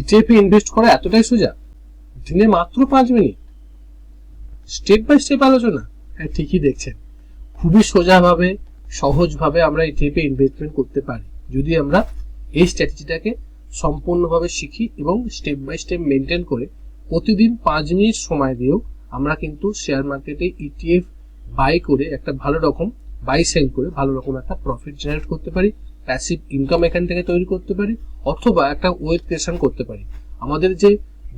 ইটিএফে invest করা এতটাই সোজা? দিনে মাত্র পাঁচ মিনিট স্টেপ বাই স্টেপ আলোচনা। হ্যাঁ ঠিকই দেখছেন। খুবই সোজাভাবে, সহজভাবে আমরা ইটিএফে ইনভেস্টমেন্ট করতে পারি। যদি আমরা এই স্ট্র্যাটেজিটাকে সম্পূর্ণভাবে শিখি এবং স্টেপ বাই স্টেপ মেনটেন করে প্রতিদিন পাঁচ মিনিট সময় দিয়েও আমরা কিন্তু শেয়ার মার্কেটে ইটিএফ বাই করে একটা ভালো রকম বাই সেল করে ভালো রকম একটা প্রফিট জেনারেট করতে পারি। প্যাসিভ ইনকাম এখান থেকে তৈরি করতে পারি, অথবা একটা ওয়েট ক্রিয়েশন করতে পারি। আমাদের যে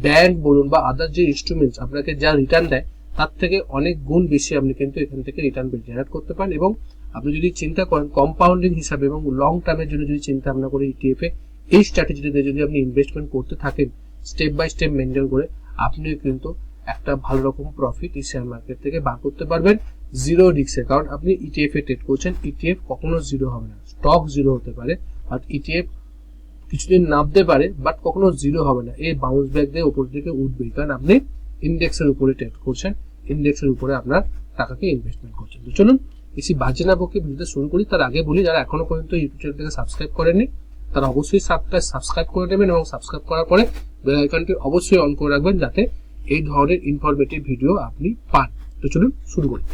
ব্যাংক বলুন বা আদার যে ইনস্ট্রুমেন্টস আপনাকে যা রিটার্ন দেয়, তার থেকে অনেক গুণ বেশি আপনি কিন্তু এখান থেকে রিটার্ন জেনারেট করতে পারেন এবং আপনি যদি চিন্তা করেন কম্পাউন্ডিং হিসাবে এবং লং টার্মের জন্য যদি চিন্তা ভাবনা করে ইটিএফ এই স্ট্র্যাটেজিতে যদি আপনি ইনভেস্টমেন্ট করতে থাকেন স্টেপ বাই স্টেপ মেনটেন করে, আপনিও কিন্তু একটা ভালো রকম প্রফিট এই শেয়ার মার্কেট থেকে বার করতে পারবেন। জিরো রিক্সে কারণ আপনি ইটিএফ এ ট্রেড করছেন ইটিএফ কখনো জিরো হবে না। স্টক জিরো হতে পারে বাট ইটিএফ কিছুদিন নামতে পারে বাট কখনো জিরো হবে না। এই বাউন্স ব্যাক দিয়ে উপর দিকে উঠবেই। কারণ আপনি ইন্ডেক্সের উপরে ট্রেড করছেন ইন্ডেক্সের উপরে আপনার টাকাকে ইনভেস্টমেন্ট করছেন। তো চলুন বেশি বাজে না বকে ভিডিওটা শুরু করি। তার আগে বলি, যারা এখনও পর্যন্ত ইউটিউব চ্যানেলটাকে সাবস্ক্রাইব করেননি, তারা অবশ্যই সাবটা সাবস্ক্রাইব করে নেবেন এবং সাবস্ক্রাইব করার পরে বেল আইকনটি অবশ্যই অন করে রাখবেন, যাতে এই ধরনের ইনফরমেটিভ ভিডিও আপনি পান। তো চলুন, শুরু করি।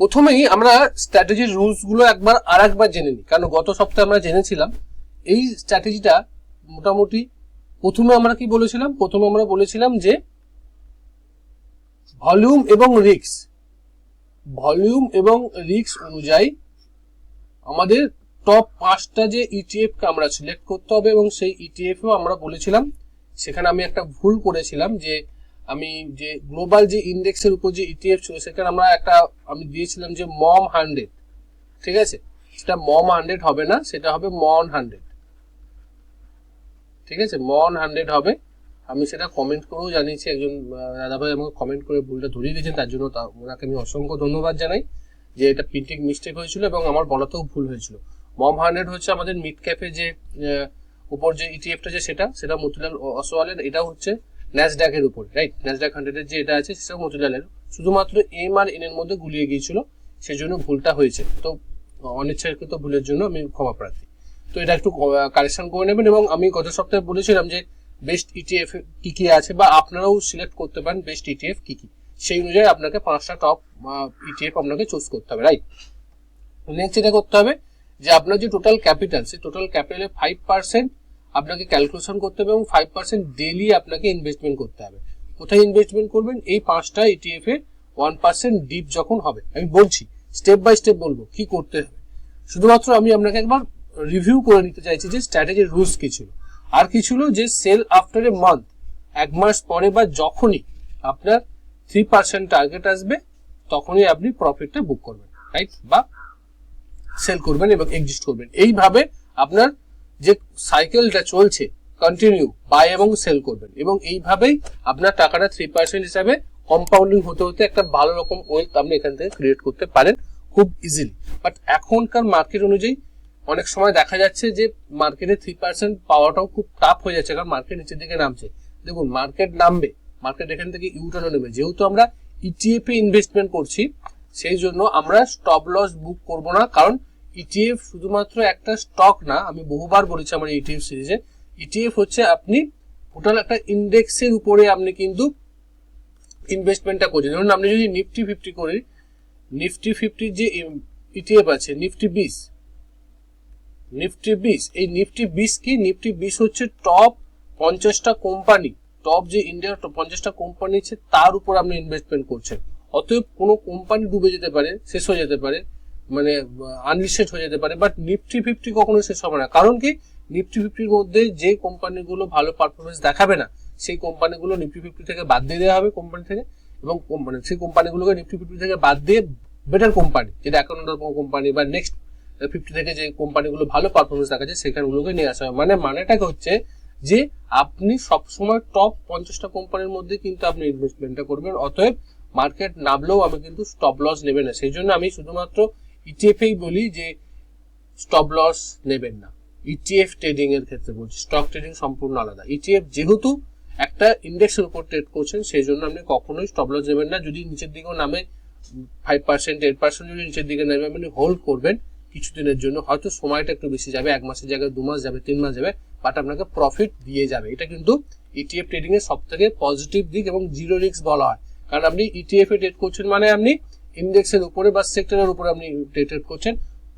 প্রথমেই আমরা স্ট্র্যাটেজির রুলসগুলো একবার আর একবার জেনে নিই। কারণ গত সপ্তাহে আমরা জেনেছিলাম, এই স্ট্র্যাটেজিটা মোটামুটি প্রথমে আমরা কি বলেছিলাম? প্রথমে আমরা বলেছিলাম যে ভলিউম এবং রিক্স ভলিউম এবং রিক্স অনুযায়ী আমাদের টপ পাঁচটা যে ইটিএফ কে আমরা সিলেক্ট করতে হবে এবং সেই ইটিএফ আমরা বলেছিলাম, সেখানে আমি একটা ভুল করেছিলাম যে আমি যে গ্লোবাল যে ইন্ডেক্সের উপর যে ইটিএফ ছিল, সেখানে আমরা একটা, আমি দিয়েছিলাম যে মম হান্ড্রেড। ঠিক আছে? সেটা মম হান্ড্রেড হবে না, সেটা হবে মন হান্ড্রেড। ঠিক আছে? মন হান্ড্রেড হবে। আমি সেটা কমেন্ট করেও জানিয়েছি, একজন দাদাভাই আমাকে কমেন্ট করে ভুলটা ধরিয়ে দিয়েছেন, তার জন্য ওনাকে আমি অসংখ্য ধন্যবাদ জানাই যে এটা প্রিন্টিং মিস্টেক হয়েছিল এবং আমার বলাতেও ভুল হয়েছিল। মম হান্ড্রেড হচ্ছে আমাদের মিড ক্যাফে যে উপর যে ইটিএফটা যে সেটা সেটা মতিলাল অসওয়ালের এটা হচ্ছে ন্যাসডাকের উপর রাইট ন্যাসডাক হান্ড্রেডের যে এটা আছে সেটা মতিলালের শুধুমাত্র এম আর এন এর মধ্যে গুলিয়ে গিয়েছিল সেই জন্য ভুলটা হয়েছে। তো, অনিচ্ছাকৃত ভুলের জন্য আমি ক্ষমা প্রার্থী। তো এটা একটু কারেকশন করে নেবেন এবং আমি গত সপ্তাহে বলেছিলাম যে বেস্ট ইটিএফ কি কি আছে বা আপনারাও সিলেক্ট করতে পারেন বেস্ট ইটিএফ কি কি। সেই অনুযায়ী আপনাকে পাঁচটা টপ ইটিএফ আপনাকে চুজ করতে হবে রাইট নেক্সট এটা করতে হবে, যে আপনার যে টোটাল ক্যাপিটাল সেই টোটাল ক্যাপিটালে ফাইভ পার্সেন্ট আপনাকে ক্যালকুলেশন করতে হবে এবং ফাইভ পার্সেন্ট ডেলি আপনাকে ইনভেস্টমেন্ট করতে হবে। কোথায় ইনভেস্টমেন্ট করবেন? এই পাঁচটা ইটিএফ এ ওয়ান পার্সেন্ট ডিপ যখন হবে, আমি বলছি স্টেপ বাই স্টেপ বলব, কি করতে হবে? শুধুমাত্র আমি আপনাকে একবার রিভিউ করে নিতে চাইছি যে স্ট্র্যাটেজির রুলস কি ছিল। আর কি ছিল যে সেল আফটার এ মান্থ এক মাস পরে বা যখনই আপনার থ্রি পার্সেন্ট টার্গেট আসবে, তখনই আপনি প্রফিটটা বুক করবেন রাইট বা সেল করবেন এবং এক্সিস্ট করবেন। এইভাবে আপনার যে সাইকেলটা চলছে কন্টিনিউ বাই এবং সেল করবেন। এবং এইভাবেই আপনার টাকাটা থ্রি পার্সেন্ট হিসাবে কম্পাউন্ডিং হতে হতে একটা ভালো রকম ওয়েলথ আপনি এখান থেকে ক্রিয়েট করতে পারেন খুব ইজিলি বাট এখনকার মার্কেট অনুযায়ী অনেক সময় দেখা যাচ্ছে যে মার্কেটে থ্রি পার্সেন্ট পাওয়াটাও খুব টাফ হয়ে যাচ্ছে, কারণ মার্কেট নিচের দিকে নামছে। দেখুন মার্কেট নামবে মার্কেট এখান থেকে ইউটার্নও নেবে। যেহেতু আমরা ইটিএফ এ ইনভেস্টমেন্ট করছি, সেই জন্য আমরা স্টপ লস বুক করব না, কারণ ইটিএফ শুধুমাত্র একটা স্টক না, আমি বহুবার বলেছি আমার ইটিএফ সিরিজে ইটিএফ হচ্ছে আপনি টোটাল একটা ইন্ডেক্সের উপরে আপনি কিন্তু ইনভেস্টমেন্টটা করছেন। ধরুন আপনি যদি নিফটি ফিফটি করি নিফটি ফিফটির যে ইটিএফ আছে নিফটি বিশ নিফটি বিশ এই নিফটি বিশ কি? নিফটি বিশ হচ্ছে টপ পঞ্চাশটা কোম্পানি টপ যে ইন্ডিয়ার পঞ্চাশটা কোম্পানি আছে তার উপর আপনি ইনভেস্টমেন্ট করছেন। অতএব কোনো কোম্পানি ডুবে যেতে পারে, শেষ হয়ে যেতে পারে। মানে আনলিস্টেড হয়ে যেতে পারে বাট নিফটি ফিফটি কখনো শেষ হবে না। কারণ কি? নিফটি ফিফটির মধ্যে যে কোম্পানিগুলো ভালো পারফরমেন্স দেখাবে না, সেই কোম্পানিগুলো নিফটি ফিফটি থেকে বাদ দিয়ে দেওয়া হবে কোম্পানি থেকে, এবং মানে সেই কোম্পানিগুলোকে নিফটি ফিফটি থেকে বাদ দিয়ে বেটার কোম্পানি যেটা অ্যাকাউন্ট কোম্পানি বা নেক্সট ফিফটি থেকে যে কোম্পানিগুলো ভালো পারফরমেন্স দেখাচ্ছে, সেখানগুলোকে নিয়ে আসা হয় মানে মানেটা হচ্ছে যে আপনি সবসময় টপ পঞ্চাশটা কোম্পানির মধ্যে কিন্তু আপনি ইনভেস্টমেন্টটা করবেন, অতএব মার্কেট নামলেও আমি কিন্তু স্টপ লস নেবে না। সেই জন্য আমি শুধুমাত্র ইটিএফেই বলি যে স্টপ লস নেবেন না। ইটিএফ ট্রেডিং এর ক্ষেত্রে বলছি স্টক ট্রেডিং সম্পূর্ণ আলাদা। ইটিএফ যেহেতু একটা ইন্ডেক্সের উপর ট্রেড করছেন সেই জন্য আপনি কখনোই স্টপ লস নেবেন না। যদি নিচের দিকেও নামে ফাইভ পার্সেন্ট এইট পার্সেন্ট যদি নিচের দিকে নেমে, আপনি হোল্ড করবেন কিছুদিনের জন্য। হয়তো সময়টা একটু বেশি যাবে, এক মাসের জায়গায় দু মাস যাবে, তিন মাস যাবে বাট আপনাকে প্রফিট দিয়ে যাবে। এটা কিন্তু ইটিএফ ট্রেডিং এর সব থেকে পজিটিভ দিক এবং জিরো রিস্ক বলা হয়। কারণ আপনি ইটিএফ এ ট্রেড করছেন মানে আপনি ইন্ডেক্সের উপরে বা সেক্টরের উপরে আপনি ট্রেড করছেন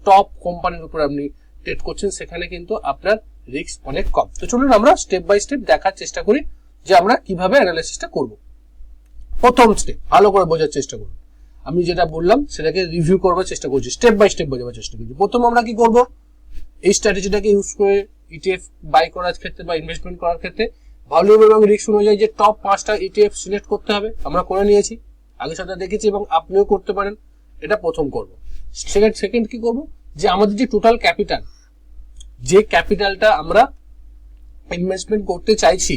টপ কোম্পানির উপরে আপনি ট্রেড করছেন, সেখানে কিন্তু আপনার রিস্ক অনেক কম। তো চলুন আমরা স্টেপ বাই স্টেপ দেখার চেষ্টা করি যে আমরা কীভাবে অ্যানালাইসিসটা করব। প্রথম স্টেপ ভালো করে বোঝার চেষ্টা করুন। আমি যেটা বললাম, সেটাকে রিভিউ করবার চেষ্টা করছি স্টেপ বাই স্টেপ বোঝাবার চেষ্টা করছি। প্রথম আমরা কি করব? এই স্ট্র্যাটেজিটাকে ইউজ করে ইটিএফ বাই করার ক্ষেত্রে বা ইনভেস্টমেন্ট করার ক্ষেত্রে ভলিউম এবং রিস্ক অনুযায়ী যে টপ পাঁচটা ইটিএফ সিলেক্ট করতে হবে, আমরা করে নিয়েছি। আগে সেটা দেখেছি এবং আপনিও করতে পারেন। এটা প্রথম করব। সেকেন্ড সেকেন্ড কি করব? যে আমাদের যে টোটাল ক্যাপিটাল যে ক্যাপিটালটা আমরা ইনভেস্টমেন্ট করতে চাইছি,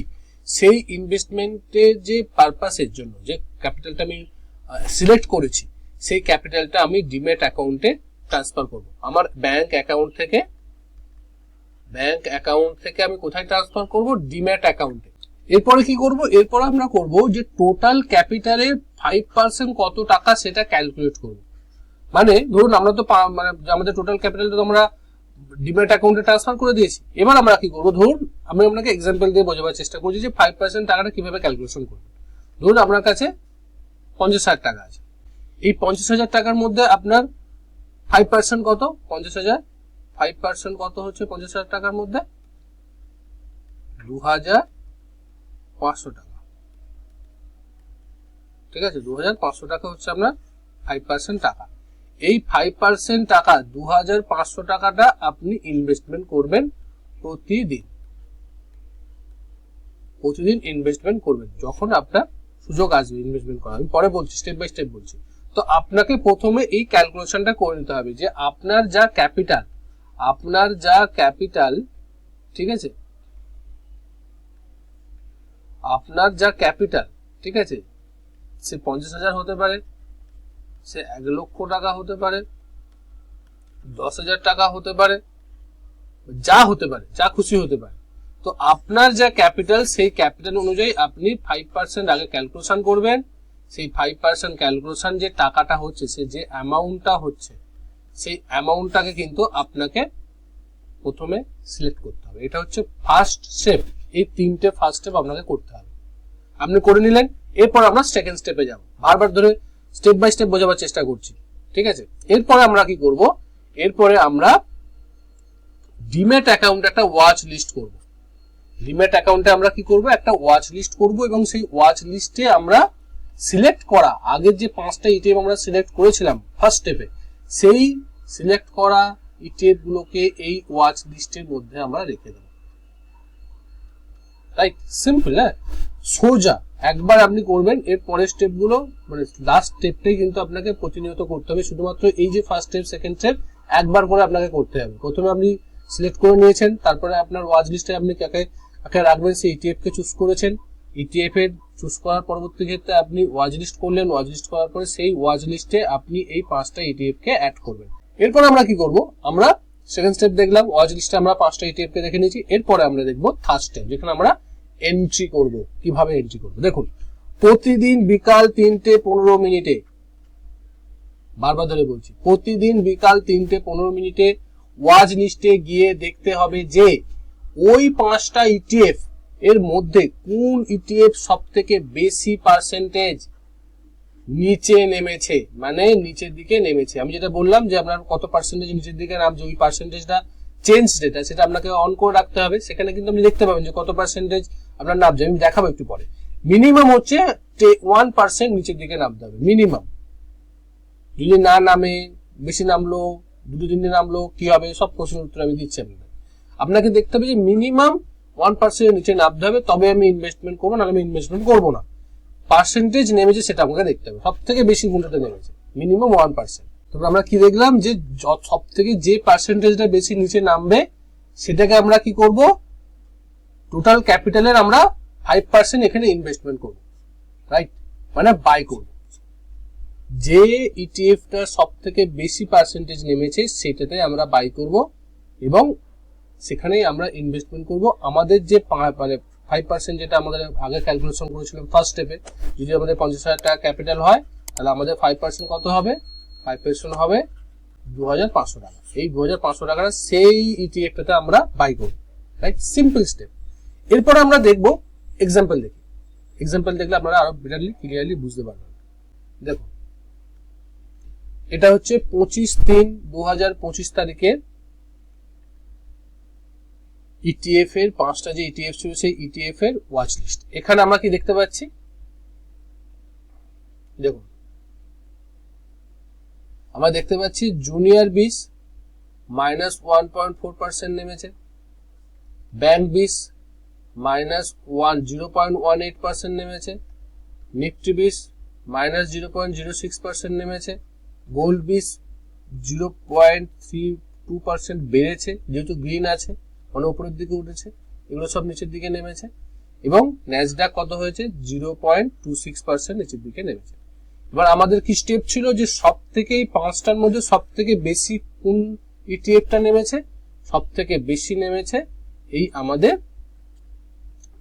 সেই ইনভেস্টমেন্টের যে পারপাসের জন্য, যে ক্যাপিটালটা আমি সিলেক্ট করেছি, সেই ক্যাপিটালটা আমি ডিমেট অ্যাকাউন্টে ট্রান্সফার করব। আমার ব্যাংক অ্যাকাউন্ট থেকে ব্যাংক অ্যাকাউন্ট থেকে আমি কোথায় ট্রান্সফার করব? ডিম্যাট অ্যাকাউন্টে এরপরে কি করব? এরপর আমরা করব যে টোটাল ক্যাপিটালের ফাইভ পার্সেন্ট কত টাকা সেটা ক্যালকুলেট করব। মানে ধরুন আমরা তো মানে আমাদের টোটাল ক্যাপিটালটা তো আমরা ডিম্যাট অ্যাকাউন্টে ট্রান্সফার করে দিয়েছি। এবার আমরা কি করব? ধরুন আমি আপনাকে এক্সাম্পল দিয়ে বোঝাবার চেষ্টা করছি যে ফাইভ পার্সেন্ট টাকাটা কীভাবে ক্যালকুলেশন করবেন ধরুন আপনার কাছে পঞ্চাশ হাজার টাকা আছে। এই পঞ্চাশ হাজার টাকার মধ্যে আপনার ফাইভ পার্সেন্ট কত? পঞ্চাশ হাজার। ফাইভ পার্সেন্ট কত হচ্ছে পঞ্চাশ হাজার টাকার মধ্যে? দু হাজার পাঁচশো টাকা। ঠিক আছে? দু হাজার পাঁচশো টাকা হচ্ছে আপনার ফাইভ পার্সেন্ট টাকা। এই ফাইভ পার্সেন্ট টাকা দু হাজার পাঁচশো টাকাটা আপনি ইনভেস্টমেন্ট করবেন প্রতিদিন। প্রতিদিন ইনভেস্টমেন্ট করবেন। যখন আপনার সুযোগ আসবে ইনভেস্টমেন্ট করা আমি পরে বলছি স্টেপ বাই স্টেপ বলছি। তো আপনাকে প্রথমে এই ক্যালকুলেশনটা করে নিতে হবে যে আপনার যা ক্যাপিটাল আপনার যা ক্যাপিটাল ঠিক আছে? আপনার যা ক্যাপিটাল, ঠিক আছে, সে পঞ্চাশ হাজার হতে পারে, সে এক লক্ষ টাকা হতে পারে, দশ হাজার টাকা হতে পারে, যা হতে পারে, যা খুশি হতে পারে। তো আপনার যা ক্যাপিটাল, সেই ক্যাপিটাল অনুযায়ী আপনি ফাইভ পার্সেন্ট আগে ক্যালকুলেশন করবেন। সেই ফাইভ পার্সেন্ট ক্যালকুলেশন যে টাকাটা হচ্ছে, সে যে অ্যামাউন্টটা হচ্ছে, সেই অ্যামাউন্টটাকে কিন্তু আপনাকে প্রথমে সিলেক্ট করতে হবে। এটা হচ্ছে ফার্স্ট স্টেপ এই তিনটে ফার্স্ট স্টেপ আপনাকে করতে হবে। আপনি করে নিলেন, এরপর আমরা সেকেন্ড স্টেপে যাব। বারবার ধরে স্টেপ বাই স্টেপ বোঝাবার চেষ্টা করছি। ঠিক আছে? এরপরে আমরা কি করব? এরপরে আমরা ডিমেট অ্যাকাউন্টে একটা ওয়াচ লিস্ট করব। ডিমেট অ্যাকাউন্টে আমরা কি করব? একটা ওয়াচ লিস্ট করব এবং সেই ওয়াচ লিস্টে আমরা সিলেক্ট করা, আগের যে পাঁচটা ইটিএম আমরা সিলেক্ট করেছিলাম ফার্স্ট স্টেপে সেই সিলেক্ট করা ইটিএফ গুলোকে এই ওয়াচ লিস্টের মধ্যে আমরা রেখে দেব। রাইট সিম্পল হ্যাঁ সোজা। একবার আপনি করবেন এর পরের স্টেপগুলো মানে লাস্ট স্টেপটাই কিন্তু আপনাকে প্রতিনিয়ত করতে হবে। শুধুমাত্র এই যে ফার্স্ট স্টেপ সেকেন্ড স্টেপ একবার করে আপনাকে করতে হবে। প্রথমে আপনি সিলেক্ট করে নিয়েছেন, তারপরে আপনার ওয়াচ লিস্টে আপনি কাকে কাকে রাখবেন, সেই ইটিএফ কে চুজ করেছেন। ইটিএফ এর চুজ করার পরবর্তী ক্ষেত্রে আপনি ওয়াচ লিস্ট করলেন। ওয়াচ লিস্ট করার পরে সেই ওয়াচ লিস্টে আপনি এই পাঁচটা ইটিএফ কে অ্যাড করবেন। এরপর আমরা কি করব? আমরা সেকেন্ড স্টেপ দেখলাম ওয়াচ লিস্টে আমরা পাঁচটা ইটিএফ কে দেখে নিয়েছি। এরপরে আমরা দেখব থার্ড স্টেপ যেখানে আমরা এন্ট্রি করব। কীভাবে এন্ট্রি করব? দেখুন, প্রতিদিন বিকাল তিনটে পনেরো মিনিটে, বারবার ধরে বলছি, প্রতিদিন বিকাল তিনটে পনেরো মিনিটে ওয়াজ লিস্টে গিয়ে দেখতে হবে যে, ওই পাঁচটা ইটিএফ এর মধ্যে কোন ইটিএফ সব থেকে বেশি পার্সেন্টেজ নিচে নেমেছে মানে নিচের দিকে নেমেছে। আমি যেটা বললাম যে আপনার কত পার্সেন্টেজ নিচের দিকে নামছে, ওই পার্সেন্টেজটা চেঞ্জ ডেটা সেটা আপনাকে অন করে রাখতে হবে। সেখানে কিন্তু আপনি দেখতে পাবেন যে কত পার্সেন্টেজ আপনার নামছে আমি দেখাবো একটু পরে। মিনিমাম হচ্ছে ওয়ান পার্সেন্ট নিচের দিকে নামতে হবে মিনিমাম যদি না নামে, বেশি নামলো, দুটো তিনটে নামলো, কি হবে? সব প্রশ্নের উত্তর আমি দিচ্ছি আপনাকে আপনাকে দেখতে হবে যে মিনিমাম ওয়ান পার্সেন্ট নিচে নামতে হবে, তবে আমি ইনভেস্টমেন্ট করব, নাহলে আমি ইনভেস্টমেন্ট করব না। পার্সেন্টেজ নেমেছে সেটা আমাকে দেখতে হবে সব থেকে বেশি মূল্যটা নেমেছে মিনিমাম ওয়ান পার্সেন্ট তারপর আমরা কি দেখলাম যে সব থেকে যে পার্সেন্টেজটা বেশি নিচে নামবে, সেটাকে আমরা কি করব? টোটাল ক্যাপিটালের আমরা ফাইভ পার্সেন্ট এখানে ইনভেস্টমেন্ট করব রাইট মানে বাই করব। যে ইটিএফটা সব থেকে বেশি পার্সেন্টেজ নেমেছে, সেটাতে আমরা বাই করব এবং সেখানেই আমরা ইনভেস্টমেন্ট করব। আমাদের যে মানে ফাইভ পার্সেন্ট যেটা আমাদের আগে ক্যালকুলেশন করেছিলাম ফার্স্ট স্টেপে যদি আমাদের পঞ্চাশ হাজার টাকা ক্যাপিটাল হয়, তাহলে আমাদের ফাইভ পার্সেন্ট কত হবে? ফাইভ পার্সেন্ট হবে দু হাজার পাঁচশো টাকা। এই দু হাজার পাঁচশো টাকাটা সেই ইটিএফটাতে আমরা বাই করব রাইট সিম্পল স্টেপ এরপর আমরা দেখব এক্সাম্পল দেখি। এক্সাম্পল দেখলে আপনারা আরও বেটারলি ক্লিয়ারলি বুঝতে পারবেন। দেখো, এটা হচ্ছে পঁচিশ তিন দু হাজার পঁচিশ তারিখে ইটিএফ এর পাঁচটা যে ইটিএফ ছিল সেই ইটিএফ এর ওয়াচ লিস্ট এখানে আমরা কি দেখতে পাচ্ছি? দেখুন আমরা দেখতে পাচ্ছি junior BeES minus one point four percent নেমেছে। Bank BeES minus one zero point one eight percent নেমেছে। Nifty BeES minus zero point zero six percent নেমেছে। Gold BeES zero point three two percent বেড়েছে, যেহেতু green আছে মানে উপরের দিকে উঠেছে, এগুলো সব নিচের দিকে নেমেছে। এবং ন্যাসডাক কত হয়েছে? Zero point two six percent নিচের দিকে নেমেছে। এবার আমাদের কি স্টেপ ছিল যে সব থেকে এই পাঁচটার মধ্যে সব থেকে বেশি কোন ইটিএফটা নেমেছে? সব থেকে বেশি নেমেছে এই আমাদের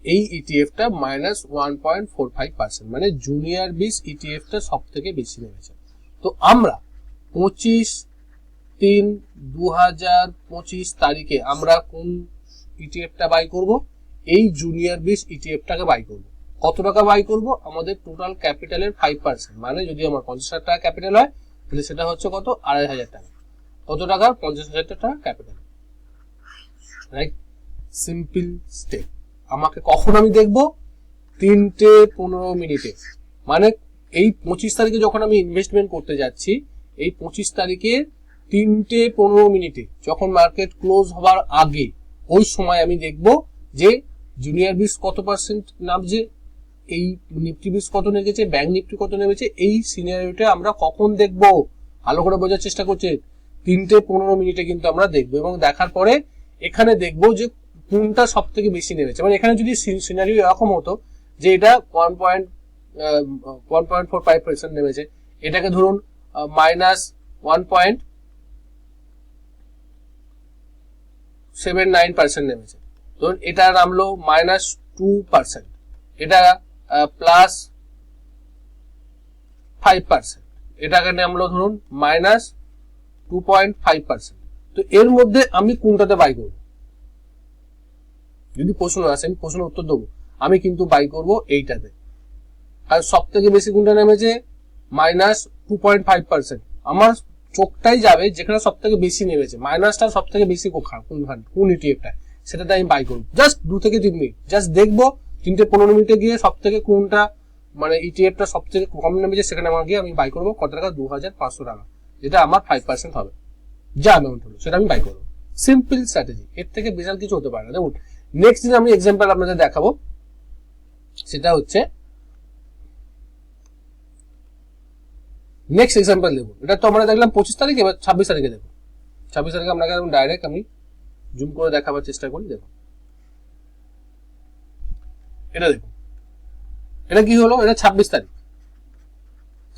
এই ইটিএফটা minus one point four five percent মানে জুনিয়র বিস ইটিএফটা সব থেকে বেশি নেমেছে। তো আমরা পঁচিশ তিন দু হাজার পঁচিশ তারিখে আমরা কোন ইটিএফটা বাই করব? এই জুনিয়র বিস ইটিএফটাকে বাই করব। কত টাকা বাই করব? আমাদের টোটাল ক্যাপিটালের ফাইভ পার্সেন্ট মানে যদি আমার পঞ্চাশ হাজার টাকা ক্যাপিটাল হয়, তাহলে সেটা হচ্ছে কত? আড়াই হাজার টাকা। কত টাকা পঞ্চাশ হাজার টাকা ক্যাপিটাল রাইট সিম্পল স্টেপ আমাকে কখন আমি দেখব? তিনটে পনেরো মিনিটে। মানে এই পঁচিশ তারিখে যখন আমি ইনভেস্টমেন্ট করতে যাচ্ছি, এই পঁচিশ তারিখে তিনটে পনেরো মিনিটে যখন মার্কেট ক্লোজ হবার আগে, ওই সময় আমি দেখব যে জুনিয়র বিস কত পার্সেন্ট নামছে, এই নিফটি বিস কত নেমেছে ব্যাংক নিফটি কত নেমেছে, এই সিনারিওটা আমরা কখন দেখব? ভালো করে বোঝার চেষ্টা করছে। তিনটে পনেরো মিনিটে কিন্তু আমরা দেখব এবং দেখার পরে এখানে দেখব যে কোনটা সব থেকে বেশি নেমেছে? মানে এখানে যদি সিনারিও এরকম হতো যে এটা one point one point four five percent নেমেছে, এটাকে ধরুন minus one point seven nine percent নেমেছে। ধরুন, এটা নামলো মাইনাস টু পার্সেন্ট এটা প্লাস ফাইভ পার্সেন্ট এটাকে নামলো ধরুন minus two point five percent তো এর মধ্যে আমি কোনটাতে বাই করব? যদি প্রশ্ন আসে, আমি প্রশ্নের উত্তর দেবো। আমি কিন্তু বাই করব এইটাতে। আর সব থেকে বেশি কোনটা নেমেছে? Minus two point five percent আমার চোখটাই যাবে যেখানে সব থেকে বেশি নেমেছে। মাইনাসটা সব থেকে বেশি কোন কোন ইটিএফটা সেটাতে আমি বাই করব। জাস্ট দু থেকে তিন মিনিট জাস্ট দেখব তিনটে পনেরো মিনিটে গিয়ে সব থেকে কোনটা মানে ইটিএফটা সব থেকে কম নেমেছে সেখানে আমার গিয়ে আমি বাই করব কত টাকা? দু হাজার পাঁচশো টাকা। যেটা আমার ফাইভ পার্সেন্ট হবে। যা অ্যামাউন্ট হলো, সেটা আমি বাই করব। সিম্পল স্ট্র্যাটেজি এর থেকে বিশাল কিছু হতে পারে না। দেখুন নেক্সট দিন আমি এক্সাম্পল আপনাদের দেখাবো, সেটা হচ্ছে নেক্সট এক্সাম্পল দেবো। এটা তো আমরা দেখলাম পঁচিশ তারিখ, এবার ছাব্বিশ তারিখে দেবো। ছাব্বিশ তারিখে আপনাকে ডাইরেক্ট আমি জুম করে দেখাবার চেষ্টা করি দেখো এটা দেখো এটা কি হলো? এটা ছাব্বিশ তারিখ।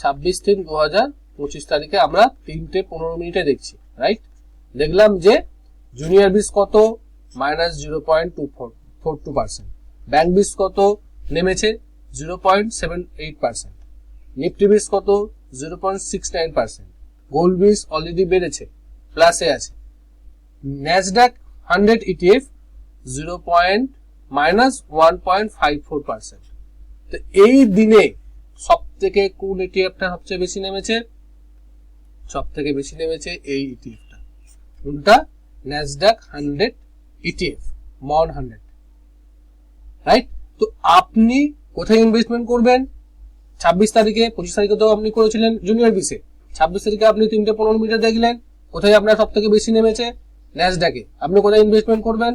ছাব্বিশ তিন দু হাজার পঁচিশ তারিখে আমরা তিনটে পনেরো মিনিটে দেখছি রাইট দেখলাম যে জুনিয়র বিস কত minus zero point two four four two percent. Bank BeES কত নেমেছে? Zero point seven eight percent. Nifty BeES কত? Zero point six nine percent. Gold BeES already বেড়েছে, প্লাসে আছে। Nasdaq hundred ETF zero point minus one point five four percent. তো এই দিনে সব থেকে কোন ইটিএফটা সবচেয়ে বেশি নেমেছে? সব থেকে বেশি নেমেছে এই ইটিএফটা। কোনটা Nasdaq hundred ETF MON hundred right তো আপনি কোথায় ইনভেস্টমেন্ট করবেন? ছাব্বিশ তারিখে, পঁচিশ তারিখে তো আপনি করেছিলেন জুনিয়র বিসে ছাব্বিশ তারিখে আপনি তিনটে পনেরো মিটার দেখলেন, কোথায় আপনার সব থেকে বেশি নেমেছে? ন্যাসডাকে আপনি কোথায় ইনভেস্টমেন্ট করবেন?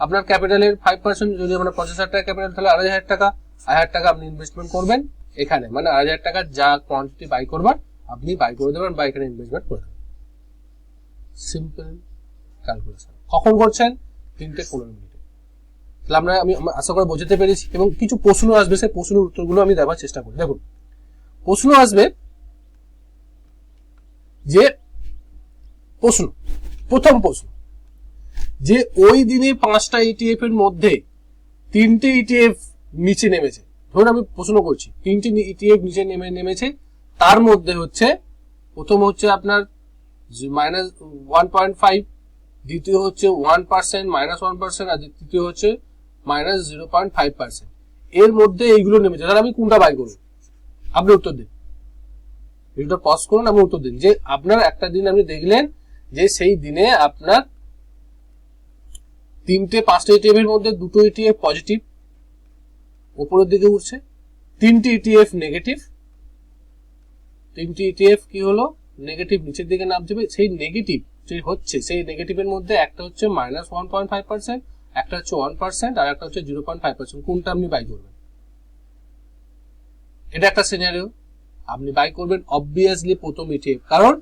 আপনার ক্যাপিটালের ফাইভ পার্সেন্ট যদি আপনার পঞ্চাশ হাজার টাকা ক্যাপিটাল তাহলে আড়াই হাজার টাকা, আড়াই হাজার টাকা আপনি ইনভেস্টমেন্ট করবেন এখানে। মানে আড়াই হাজার টাকার যা কোয়ান্টিটি বাই করবেন আপনি বাই করে দেবেন বা এখানে ইনভেস্টমেন্ট করে দেবেন। সিম্পল ক্যালকুলেশন কখন করছেন? তিনটে পনেরো মিনিটে। তাহলে আমরা, আমি আশা করে বোঝাতে পেরেছি এবং কিছু প্রশ্ন আসবে, সেই প্রশ্নের উত্তরগুলো আমি দেওয়ার চেষ্টা করি। দেখুন, প্রশ্ন আসবে যে, প্রশ্ন, প্রথম প্রশ্ন, যে ওই দিনে পাঁচটা ইটিএফ এর মধ্যে তিনটে ইটিএফ নিচে নেমেছে। ধরুন আমি প্রশ্ন করছি, তিনটে ইটিএফ নিচে নেমে, নেমেছে, তার মধ্যে হচ্ছে, প্রথম হচ্ছে আপনার মাইনাস ওয়ান পয়েন্ট ফাইভ দ্বিতীয় হচ্ছে one percent minus one percent আর তৃতীয় হচ্ছে minus zero point five percent এর মধ্যে এইগুলো নেমেছে তাহলে আমি কোনটা বাই করব? আপনি উত্তর দিন। ভিডিওটা পজ করুন আপনি উত্তর দিন। যে আপনার একটা দিন আপনি দেখলেন যে সেই দিনে আপনার তিনটে, পাঁচটা ইটিএফ এর মধ্যে দুটো ইটিএফ পজিটিভ উপরের দিকে উঠছে, তিনটি ইটিএফ নেগেটিভ তিনটি ইটিএফ কি হলো? নেগেটিভ নিচের দিকে নাম নামছে সেই নেগেটিভ যে হচ্ছে, সেই নেগেটিভের মধ্যে একটা হচ্ছে minus one point five percent একটা হচ্ছে ওয়ান পার্সেন্ট আর একটা হচ্ছে জিরো পয়েন্ট ফাইভ পার্সেন্ট কোনটা আপনি বাই করবেন? এটা একটা সিনারিও আপনি বাই করবেন অবভিয়াসলি প্রথম ইটিএফ কারণ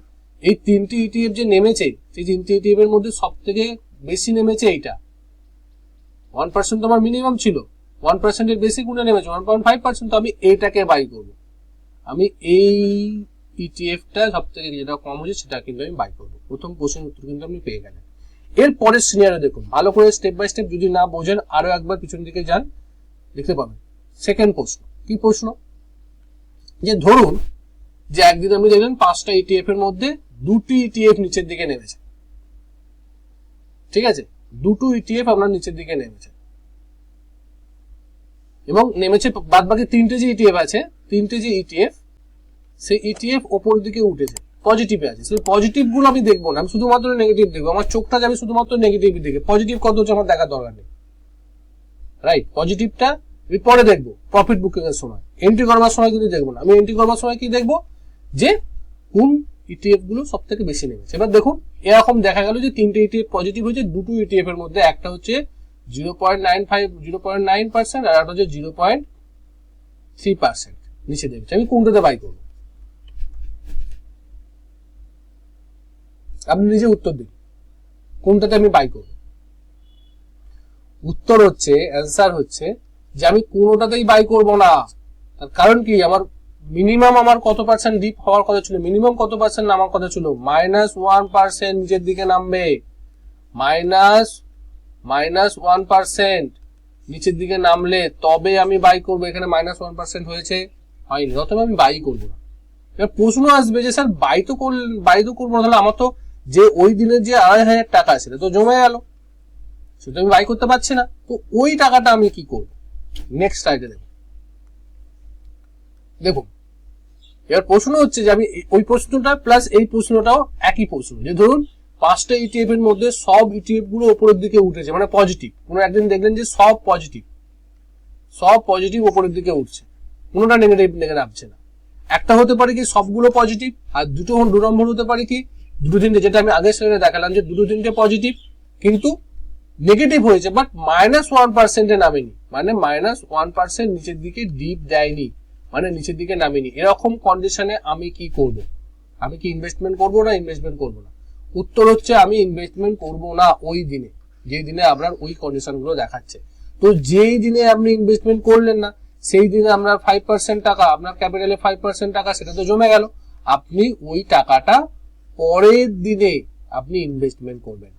এই তিনটি ইটিএফ যে নেমেছে, সেই তিনটি ইটিএফ এর মধ্যে সব থেকে বেশি নেমেছে এইটা। ওয়ান পার্সেন্ট তো আমার মিনিমাম ছিল। ওয়ান পার্সেন্টের বেশি গুণে নেমেছে ওয়ান পয়েন্ট ফাইভ পার্সেন্ট তো আমি এইটাকে বাই করব। আমি এই ইটিএফটা সব থেকে যেটা কম হচ্ছে সেটা কিন্তু আমি বাই করব। প্রথম কোশ্চেন উত্তর কিন্তু আপনি পেয়ে গেলেন। এর পরের সিনিয়রে দেখুন। ভালো করে স্টেপ বাই স্টেপ যদি না বোঝেন, আরও একবার পিছন দিকে যান, দেখতে পাবেন। সেকেন্ড প্রশ্ন, কি প্রশ্ন? যে ধরুন যে একদিন আপনি দেখলেন পাঁচটা ইটিএফ এর মধ্যে দুটি ইটিএফ নিচের দিকে নেমেছে। ঠিক আছে? দুটো ইটিএফ আপনার নিচের দিকে নেমেছে। এবং নেমেছে বাদ বাকি তিনটে যে ইটিএফ আছে, তিনটে যে ইটিএফ সেই ইটিএফ ওপর দিকে উঠেছে। পজিটিভে আছে। সেই পজিটিভগুলো আমি দেখব না। আমি শুধুমাত্র নেগেটিভ দেখব। আমার চোখটা যাবে শুধুমাত্র নেগেটিভ দিকে পজিটিভ কত হচ্ছে আমার দেখার দরকার নেই। রাইট পজিটিভটা আমি পরে দেখব। প্রফিট বুকিং এর সময়। এন্ট্রি করবার সময় কিন্তু দেখব না। আমি এন্ট্রি করবার সময় কি দেখব? যে কোন ইটিএফগুলো সব থেকে বেশি নেমেছে। এবার দেখুন, এরকম দেখা গেল যে তিনটে ইটিএফ পজিটিভ হয়েছে। দুটো ইটিএফ এর মধ্যে একটা হচ্ছে zero point nine five zero point nine percent আর একটা হচ্ছে জিরো পয়েন্ট থ্রি পার্সেন্ট নিচে দেবে আমি কোনটাতে বাই করব? আপনি নিজে উত্তর দিন। কোনটাতে আমি বাই করব? উত্তর হচ্ছে অ্যান্সার হচ্ছে যে আমি কোনোটাতেই বাই করব না। তার কারণ কি? আমার মিনিমাম আমার কত পার্সেন্ট ডিপ হওয়ার কথা ছিল। মিনিমাম কত পার্সেন্ট নামার কথা ছিল? মাইনাস ওয়ান পার্সেন্ট নিচের দিকে নামবে। মাইনাস মাইনাস ওয়ান পার্সেন্ট নিচের দিকে নামলে তবে আমি বাই করব। এখানে মাইনাস ওয়ান পার্সেন্ট হয়েছে। হয়নি। অথবা আমি বাই করব না। এবার প্রশ্ন আসবে যে, স্যার বাই তো বাই তো করব না। তাহলে আমার তো যে ওই দিনের যে আড়াই হাজার টাকা সেটা তো জমে গেল। সেটা আমি বাই করতে পারছি না। তো ওই টাকাটা আমি কি করব? নেক্সট স্লাইডে দেখুন। দেখুন, এবার প্রশ্ন হচ্ছে যে আমি ওই প্রশ্নটা প্লাস এই প্রশ্নটাও একই প্রশ্ন। যে ধরুন, পাঁচটা ইটিএফ এর মধ্যে সব ইটিএফগুলো উপরের দিকে উঠেছে মানে পজিটিভ কোনো একদিন দেখলেন যে সব পজিটিভ সব পজিটিভ উপরের দিকে উঠছে। কোনোটা নেগেটিভ লেগে নামছে না। একটা হতে পারে কি সবগুলো পজিটিভ আর দুটো দু নম্বর হতে পারে কি দুটো তিনটে, যেটা আমি আগের স্লাইডে দেখালাম যে দুটো তিনটে পজিটিভ কিন্তু নেগেটিভ হয়েছে বাট মাইনাস ওয়ান পার্সেন্টে নামেনি। মানে মাইনাস ওয়ান পার্সেন্ট নিচের দিকে ডিপ দেয়নি মানে নিচের দিকে নামেনি। এরকম কন্ডিশনে আমি কি করব? আমি কি ইনভেস্টমেন্ট করব না ইনভেস্টমেন্ট করব না? উত্তর হচ্ছে আমি ইনভেস্টমেন্ট করব না ওই দিনে যে দিনে আপনার ওই কন্ডিশনগুলো দেখাচ্ছে। তো যেই দিনে আপনি ইনভেস্টমেন্ট করলেন না, সেই দিনে আপনার ফাইভ পার্সেন্ট টাকা, আপনার ক্যাপিটালে ফাইভ পার্সেন্ট টাকা, সেটা তো জমে গেল। আপনি ওই টাকাটা পরের দিনে আপনি ইনভেস্টমেন্ট করবেন।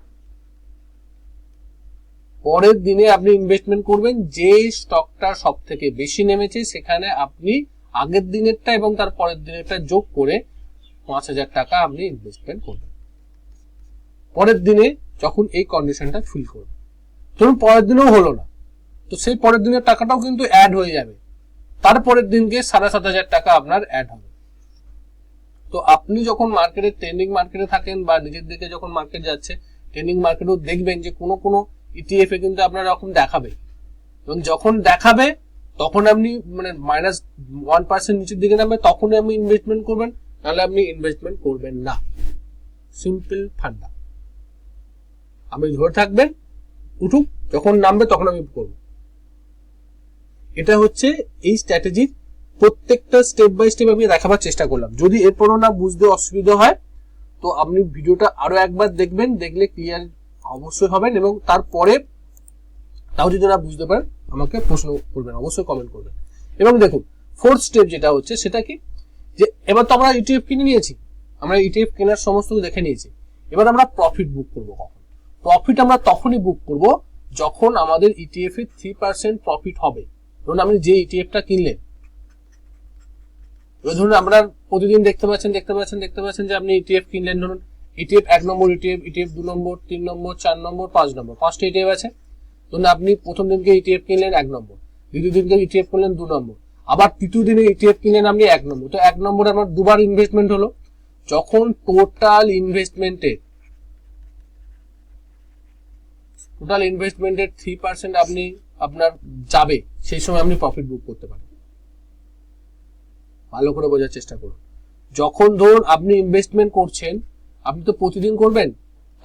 পরের দিনে আপনি ইনভেস্টমেন্ট করবেন, যে স্টকটা সব থেকে বেশি নেমেছে সেখানে আপনি আগের দিনেরটা এবং তার পরের দিনেরটা যোগ করে পাঁচ হাজার টাকা আপনি ইনভেস্টমেন্ট করবেন। পরের দিনে যখন এই কন্ডিশনটা ফিল করবেন। ধরুন পরের দিনেও হলো না, তো সেই পরের দিনের টাকাটাও কিন্তু অ্যাড হয়ে যাবে। তারপরের দিনকে সাড়ে সাত হাজার টাকা আপনার অ্যাড হবে। তো আপনি যখন মার্কেটে ট্রেন্ডিং মার্কেটে থাকেন বা নিজের দিকে যখন মার্কেট যাচ্ছে ট্রেন্ডিং মার্কেটেও দেখবেন যে কোনো কোনো ইটিএফ এ কিন্তু আপনার এরকম দেখাবে। এবং যখন দেখাবে, তখন আপনি মানে মাইনাস ওয়ান পার্সেন্ট নিচের দিকে নামবে, তখনই আপনি ইনভেস্টমেন্ট করবেন তাহলে আপনি ইনভেস্টমেন্ট করবেন না। সিম্পল ফান্ডা আপনি ধরে থাকবেন, উঠুক, যখন নামবে তখন আমি করব। এটা হচ্ছে এই স্ট্র্যাটেজির প্রত্যেকটা স্টেপ বাই স্টেপ আমি দেখাবার চেষ্টা করলাম। যদি এরপরও না বুঝতে অসুবিধা হয়, তো আপনি ভিডিওটা আরও একবার দেখবেন, দেখলে ক্লিয়ার অবশ্যই হবেন এবং তারপরে তাও যদি না বুঝতে পারেন, আমাকে প্রশ্ন করবেন, অবশ্যই কমেন্ট করবেন। এবং দেখুন ফোর্থ স্টেপ যেটা হচ্ছে, সেটা কি? যে এবার তো আমরা ইটিএফ কিনে নিয়েছি। আমরা ইটিএফ কেনার সমস্ত দেখে নিয়েছি। এবার আমরা প্রফিট বুক করব কখন? প্রফিট আমরা তখনই বুক করব যখন আমাদের ইটিএফ এ থ্রি পার্সেন্ট প্রফিট হবে। ধরুন আপনি যে ইটিএফটা কিনলেন এবার ধরুন আপনার প্রতিদিন দেখতে পাচ্ছেন দেখতে পাচ্ছেন দেখতে পাচ্ছেন যে আপনি ইটিএফ কিনলেন, ধরুন ইটিএফ এক নম্বর ইটিএফ ইটিএফ দু নম্বর, তিন নম্বর, চার নম্বর, পাঁচ নম্বর, পাঁচটা ইটিএফ আছে। ধরুন আপনি প্রথম দিনকে ইটিএফ কিনলেন এক নম্বর, দ্বিতীয় দিনকে ইটিএফ কিনলেন দু নম্বর, আবার তৃতীয় দিনে ইটিএফ কিনলেন আপনি এক নম্বর। তো এক নম্বরে আমার দুবার ইনভেস্টমেন্ট হলো। যখন টোটাল ইনভেস্টমেন্টের টোটাল ইনভেস্টমেন্টের থ্রি পার্সেন্ট আপনি, আপনার যাবে, সেই সময় আপনি প্রফিট বুক করতে পারেন। ভালো করে বোঝার চেষ্টা করুন। যখন ধরুন আপনি ইনভেস্টমেন্ট করছেন, আপনি তো প্রতিদিন করবেন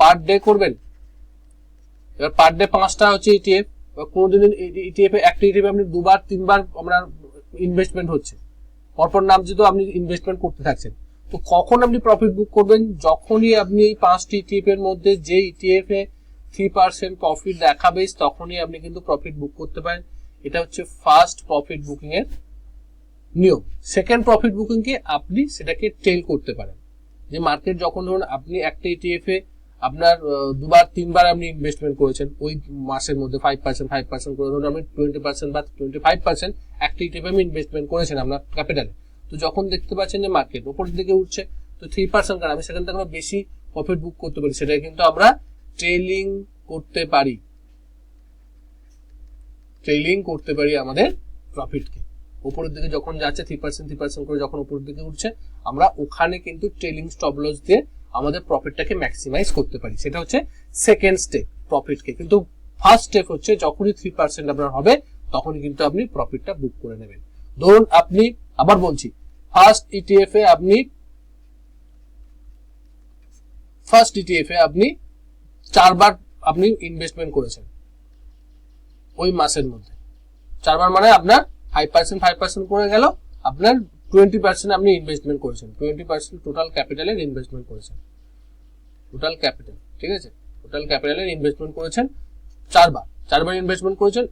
পার ডে করবেন। এবার পার ডে পাঁচটা হচ্ছে E ইটিএফ কোনোদিন ইটিএফ এ একটা ইটিএফ আপনি দুবার, তিনবার আপনার ইনভেস্টমেন্ট হচ্ছে। পরপর নাম যেহেতু আপনি ইনভেস্টমেন্ট করতে থাকছেন। তো কখন আপনি প্রফিট বুক করবেন? যখনই আপনি এই পাঁচটি ইটিএফ এর মধ্যে যে ইটিএফ এ থ্রি পার্সেন্ট প্রফিট দেখাবে, তখনই আপনি কিন্তু প্রফিট বুক করতে পারেন। এটা হচ্ছে ফার্স্ট প্রফিট বুকিং এর নিয়ম সেকেন্ড প্রফিট বুকিং কে আপনি সেটাকে টেল করতে পারেন। যে মার্কেট যখন ধরুন আপনি একটা ইটিএফ এ আপনার দুবার, তিনবার আপনি ইনভেস্টমেন্ট করেছেন, ওই মাসের মধ্যে ফাইভ পার্সেন্ট ফাইভ পার্সেন্ট করে ধরুন আপনি টোয়েন্টি পার্সেন্ট বা টোয়েন্টি ফাইভ পার্সেন্ট একটা ইটিএফ আমি ইনভেস্টমেন্ট করেছেন আপনার ক্যাপিটালে তো যখন দেখতে পাচ্ছেন যে মার্কেট ওপরের দিকে উঠছে, তো থ্রি পার্সেন্ট কারণ আমি সেখান থেকে আমরা বেশি প্রফিট বুক করতে পারি সেটা কিন্তু আমরা ট্রেলিং করতে পারি। ট্রেলিং করতে পারি আমাদের প্রফিটকে উপরের দিকে যখন যাচ্ছে থ্রি পার্সেন্ট থ্রি পার্সেন্ট করে যখন উপরের দিকে উঠছে, আমরা ওখানে কিন্তু ট্রেলিং স্টপ লস দিয়ে আমাদের প্রফিটটাকে ম্যাক্সিমাইজ করতে পারি। সেটা হচ্ছে সেকেন্ড স্টেপ প্রফিটকে কিন্তু ফার্স্ট স্টেপ হচ্ছে যখনই থ্রি পার্সেন্ট আপনার হবে তখন কিন্তু আপনি প্রফিটটা বুক করে নেবেন। ধরুন আপনি, আবার বলছি ফার্স্ট ইটিএফ এ আপনি ফার্স্ট ইটিএফ এ আপনি চারবার আপনি ইনভেস্টমেন্ট করেছেন, ওই মাসের মধ্যে। চারবার মানে আপনার ফাইভ পার্সেন্ট ফাইভ পার্সেন্ট করে গেল। আপনার টোয়েন্টি পার্সেন্ট আপনি ইনভেস্টমেন্ট করেছেন। টোয়েন্টি পার্সেন্ট টোটাল ক্যাপিটালের ইনভেস্টমেন্ট করেছেন। টোটাল ক্যাপিটাল ঠিক আছে? টোটাল ক্যাপিটালের ইনভেস্টমেন্ট করেছেন চারবার। চারবার ইনভেস্টমেন্ট করেছেন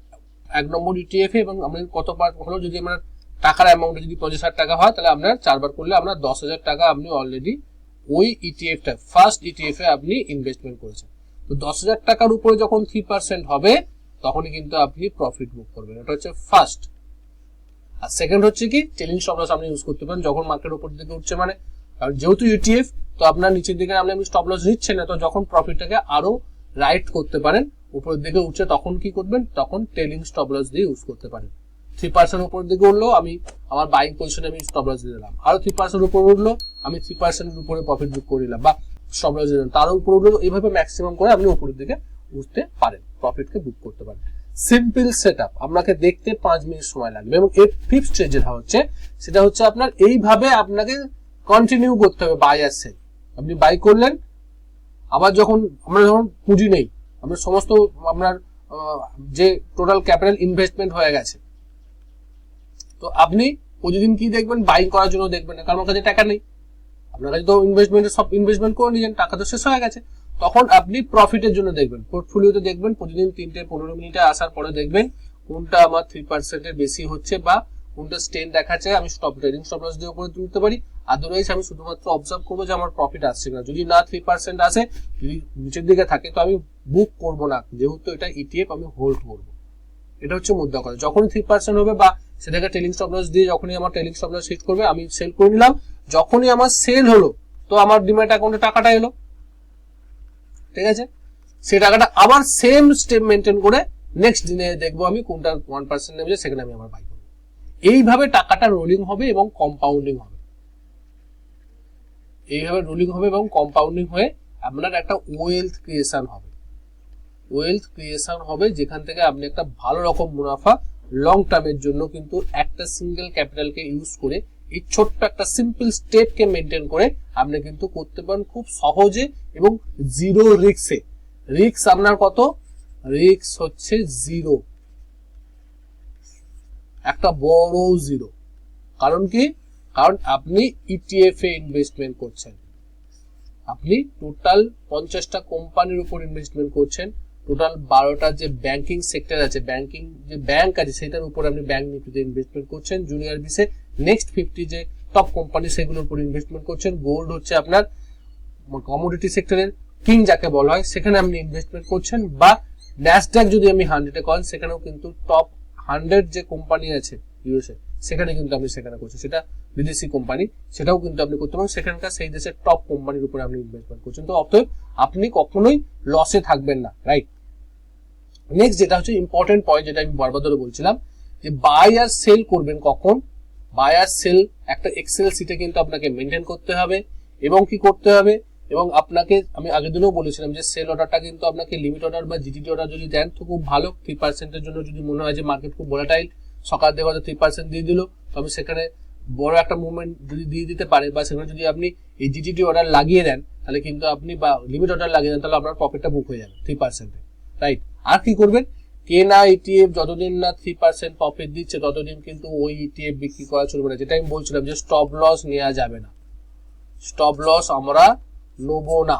এক নম্বর ইটিএফ এবং আপনি কত বার হলো যদি আপনার টাকার অ্যামাউন্ট যদি পঞ্চাশ হাজার টাকা হয়, তাহলে আপনার চারবার করলে আপনার দশ হাজার টাকা আপনি অলরেডি ওই ইটিএফটা ফার্স্ট ইটিএফ আপনি ইনভেস্টমেন্ট করেছেন। তো দশ হাজার টাকার উপরে যখন থ্রি পার্সেন্ট হবে, তখনই কিন্তু আপনি প্রফিট বুক করবেন। এটা হচ্ছে ফার্স্ট আর সেকেন্ড হচ্ছে কি টেলিং স্টপ লস আপনি ইউজ করতে পারেন, যখন মার্কেট উপর দিকে উঠছে মানে কারণ যেহেতু ইউটিএফ তো আপনার নিচের দিকে আপনি স্টপ লস নিচ্ছেন না, তো যখন প্রফিটটাকে আরও রাইট করতে পারেন, উপরের দিকে উঠছে, তখন কি করবেন? তখন টেলিং স্টপ লস দিয়ে ইউজ করতে পারেন। থ্রি পার্সেন্ট উপরের দিকে উঠল, আমি আমার বাইং পজিশনে আমি স্টপ লস দিয়ে দিলাম। আরও থ্রি পার্সেন্ট উপরে উঠল, আমি থ্রি পার্সেন্টের উপরে প্রফিট বুক করে দিলাম বা স্টপ লস দিয়ে দিলাম। তারও উপরে উঠল, এইভাবে ম্যাক্সিমাম করে আপনি উপরের দিকে উঠতে পারেন প্রফিটকে বুক করতে পারেন। সিম্পল সেট আপ আপনাকে দেখতে পাঁচ মিনিট সময় লাগবে। এবং এর ফিফথ স্টেজ যেটা হচ্ছে, সেটা হচ্ছে আপনার এইভাবে আপনাকে কন্টিনিউ করতে হবে বাই আর সেল আপনি বাই করলেন, আবার যখন আমরা যখন পুঁজি নেই আপনার সমস্ত আপনার যে টোটাল ক্যাপিটাল ইনভেস্টমেন্ট হয়ে গেছে। তো আপনি প্রতিদিন কি দেখবেন? বাইং করার জন্য দেখবেন না, কারণ আমার কাছে টাকা নেই। আপনার কাছে তো ইনভেস্টমেন্টের সব ইনভেস্টমেন্ট করে নিয়েছেন টাকা তো শেষ হয়ে গেছে। তখন আপনি প্রফিটের জন্য দেখবেন। পোর্টফোলিওতে দেখবেন প্রতিদিন তিনটে পনেরো মিনিটে আসার পরে দেখবেন কোনটা আমার থ্রি পার্সেন্টের বেশি হচ্ছে বা কোনটা স্টেন দেখাচ্ছে, আমি স্টপ ট্রেডিং স্টপ লস দিয়ে উপরে তুলতে পারি। আদারওয়াইজ আমি শুধুমাত্র অবজার্ভ করব যে আমার প্রফিট আসছে না যদি না থ্রি পার্সেন্ট আসে, যদি নিচের দিকে থাকে, তো আমি বুক করব না। যেহেতু এটা ইটিএফ আমি হোল্ড করব। এটা হচ্ছে মুদ্রা কথা। যখনই থ্রি পার্সেন্ট হবে বা সেটাকে টেলিং স্টপ লস দিয়ে যখনই আমার টেলিং স্টপ লস হিট করবে, আমি সেল করে নিলাম। যখনই আমার সেল হলো, তো আমার ডিমেট অ্যাকাউন্টে টাকাটা এলো। ঠিক আছে? সেই টাকাটা আবার সেম স্টেপ মেনটেন করে নেক্সট দিনে দেখব আমি কোনটা ওয়ান পার্সেন্ট নেমে সেখানে আমি আমার বাই করব। এইভাবে টাকাটা রোলিং হবে এবং কম্পাউন্ডিং হবে। এইভাবে রোলিং হবে এবং কম্পাউন্ডিং হয়ে আপনার একটা ওয়েলথ ক্রিয়েশন হবে। ওয়েলথ ক্রিয়েশন হবে যেখান থেকে আপনি একটা ভালো রকম মুনাফা লং টার্মের জন্য কিন্তু একটা সিঙ্গেল ক্যাপিটালকে ইউজ করে এই ছোট্ট একটা সিম্পল স্টেপকে মেনটেন করে আপনি কিন্তু করতে পারেন খুব সহজে এবং জিরো রিক্সে রিক্স আপনার কত? রিক্স হচ্ছে জিরো একটা বড় জিরো কারণ কি? কারণ আপনি ইটিএফ এ ইনভেস্টমেন্ট করছেন। আপনি টোটাল পঞ্চাশটা কোম্পানির উপর ইনভেস্টমেন্ট করছেন। টোটাল বারোটা যে ব্যাংকিং সেক্টর আছে ব্যাংকিং যে ব্যাংক আছে সেটার উপর আপনি ব্যাংক নিফটিতে ইনভেস্টমেন্ট করছেন জুনিয়র বিসে নেক্সট ফিফটি যে টপ কোম্পানি সেগুলোর উপর ইনভেস্টমেন্ট করছেন গোল্ড হচ্ছে আপনার কমোডিটি সেক্টরের কিং যাকে বলা হয়, সেখানে আপনি ইনভেস্টমেন্ট করছেন, বা ন্যাসডাক যদি আমি হান্ড্রেডে করেন সেখানেও কিন্তু টপ হান্ড্রেড যে কোম্পানি আছে ইউএসএ সেখানে কিন্তু আপনি সেখানে করছেন। সেটা বিদেশি কোম্পানি সেটাও কিন্তু আপনি করতে পারেন। সেখানকার সেই দেশের টপ কোম্পানির উপরে আপনি ইনভেস্টমেন্ট করছেন। তো অতএব আপনি কখনোই লসে থাকবেন না রাইট নেক্সট যেটা হচ্ছে ইম্পর্টেন্ট পয়েন্ট যেটা আমি বারবার ধরে বলছিলাম, যে বাই আর সেল করবেন কখন? বাই আর সেল একটা এক্সেল সিটে কিন্তু আপনাকে মেনটেন করতে হবে। এবং কি করতে হবে? এবং আপনাকে, আমি আগের দিনও বলেছিলাম যে সেল অর্ডারটা কিন্তু আপনাকে লিমিট অর্ডার বা জিডিটি অর্ডার যদি দেন, তো খুব ভালো। থ্রি পার্সেন্টের জন্য যদি মনে হয় যে মার্কেট খুব ভোলাটাইল সকাল থেকে হয়তো থ্রি পার্সেন্ট দিয়ে দিল। তবে সেখানে বড় একটা মুভমেন্ট যদি দিয়ে দিতে পারে বা সেখানে যদি আপনি এই জিডিটি অর্ডার লাগিয়ে দেন, তাহলে কিন্তু আপনি বা লিমিট অর্ডার লাগিয়ে দেন, তাহলে আপনার প্রফিটটা বুক হয়ে যাবে থ্রি পার্সেন্টে রাইট আর কি করবেন? কেনা ইটিএফ যতদিন না থ্রি পার্সেন্ট প্রফিট দিচ্ছে, ততদিন কিন্তু ওই ইটিএফ বিক্রি করা চলবে না। যেটা আমি বলছিলাম যে স্টপ লস নেওয়া যাবে না। স্টপ লস আমরা নেব না।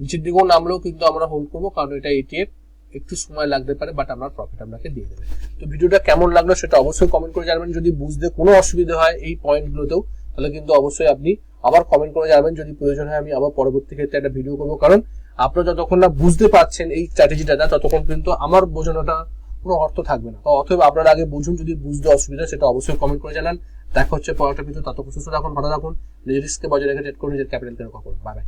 নিচের দিকেও নামলেও কিন্তু আমরা হোল্ড করব, কারণ এটা ইটিএফ একটু সময় লাগতে পারে বাট আমরা প্রফিট আপনাকে দিয়ে দেবে। তো ভিডিওটা কেমন লাগল সেটা অবশ্যই কমেন্ট করে জানাবেন। যদি বুঝতে কোনো অসুবিধা হয় এই পয়েন্টগুলোতেও তাহলে কিন্তু অবশ্যই আপনি আবার কমেন্ট করে জানাবেন। যদি প্রয়োজন হয় আমি আবার পরবর্তী ক্ষেত্রে একটা ভিডিও করব, কারণ আপনারা যতক্ষণ না বুঝতে পারছেন এই স্ট্র্যাটেজিটা না, ততক্ষণ কিন্তু আমার বোঝানোটা কোনো অর্থ থাকবে না। তো অথবা আপনারা আগে বুঝুন, যদি বুঝতে অসুবিধা সেটা অবশ্যই কমেন্ট করে জানান। দেখা হচ্ছে পড়াটা ভিতরে ততক্ষণ সুস্থ থাকুন, ভালো রাখুন নিজের রিস্কে বজায় রেখে ট্রেড করুন, নিজের ক্যাপিটাল কেন করুন। Bye bye